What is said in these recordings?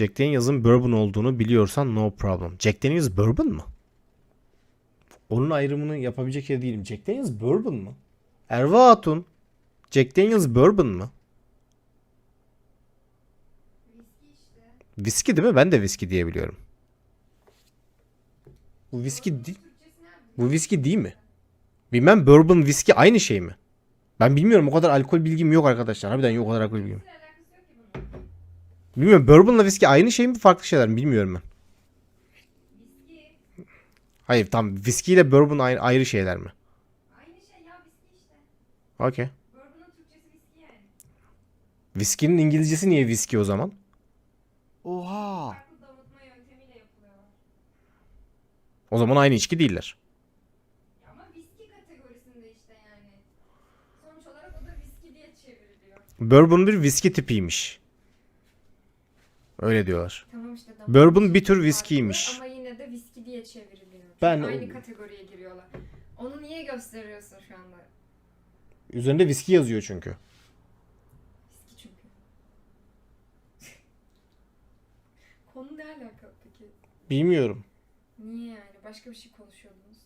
Jack Daniels'ın bourbon olduğunu biliyorsan no problem. Jack Daniels bourbon mu? Onun ayrımını yapabilecek şey değilim. Jack Daniels bourbon mu? Erva Hatun. Jack Daniels bourbon mu? Viski değil mi? Ben de viski diyebiliyorum. Bu viski değil. Bu viski değil mi? Bilmem bourbon viski aynı şey mi? Ben bilmiyorum o kadar alkol bilgim yok arkadaşlar. Harbiden yok o kadar alkol bilgim. Bilmiyorum bourbonla viski aynı şey mi farklı şeyler mi bilmiyorum ben. Hayır tam viski ile bourbon ayrı, ayrı şeyler mi? Aynı şey ya viski işte. Okey. Bourbon'un Türkçesi viski yani. Viskinin İngilizcesi niye viski o zaman? Oha. Farklı damıtma yöntemiyle yapılıyor. O zaman aynı içki değiller. Ama viski kategorisinde işte yani. Sonuç olarak o da viski diye çevriliyor. Bourbon bir viski tipiymiş. Öyle diyorlar. Tamam işte Bourbon bir tür viskiymiş. Ama yine de viski diye çevriliyor. Çünkü Ben- aynı kategoriye giriyorlar. Onu niye gösteriyorsun şu anda? Üzerinde viski yazıyor çünkü. Viski çünkü. Konu ne alakalı peki? Bilmiyorum. Niye yani? Başka bir şey konuşuyordunuz.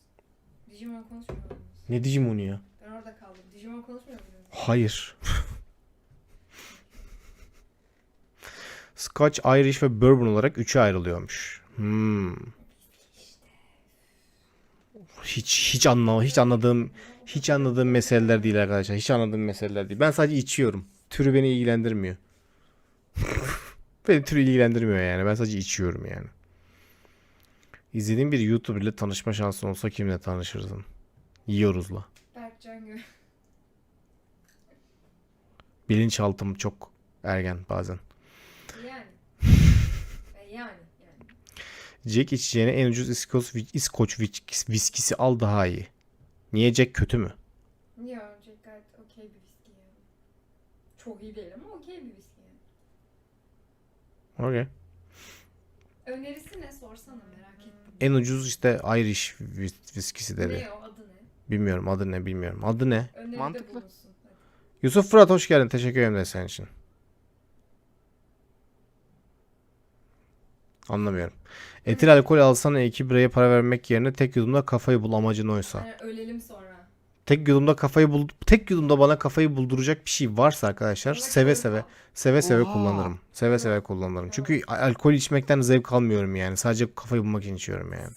Digimon konuşmuyor muydunuz? Ne diyeceğim onu ya? Ben orada kaldım. Digimon konuşmuyor muydunuz? Hayır. Scotch, Irish ve Bourbon olarak üçe ayrılıyormuş. Hmm. Hiç hiç anla hiç anladığım hiç anladığım meseleler değil arkadaşlar. Hiç anladığım meseleler değil. Ben sadece içiyorum. Türü beni ilgilendirmiyor. beni türü ilgilendirmiyor yani. Ben sadece içiyorum yani. İzlediğim bir YouTuber ile tanışma şansın olsa kimle tanışırdın? Yiyoruzla. Berkcan. Bilinçaltım çok ergen bazen. Yani. E yani. Yani. Jack içeceğine en ucuz İskoç, İskoç visk- viskisi al daha iyi. Niye Jack kötü mü? Yo, Jack gayet okey bir viski yani. Çok iyi değil ama okey bir viski yani. Okey. Önerisi ne sorsana merak ettim. En ucuz işte Irish vis- viskisi dedi. Ne o adı ne? Bilmiyorum adı ne bilmiyorum. Adı ne? Öneride Mantıklı. bulunsun. Hadi. Yusuf Fırat hoş geldin. Teşekkür ederim de senin için. Anlamıyorum. Etil alkol alsana iki biraya para vermek yerine tek yudumda kafayı bul amacın oysa. Yani ölelim sonra. Tek yudumda kafayı bul tek yudumda bana kafayı bulduracak bir şey varsa arkadaşlar Bana seve kalır seve kal. seve seve Oha. kullanırım. Seve seve kullanırım. Çünkü alkol içmekten zevk almıyorum yani. Sadece kafayı bulmak için içiyorum yani.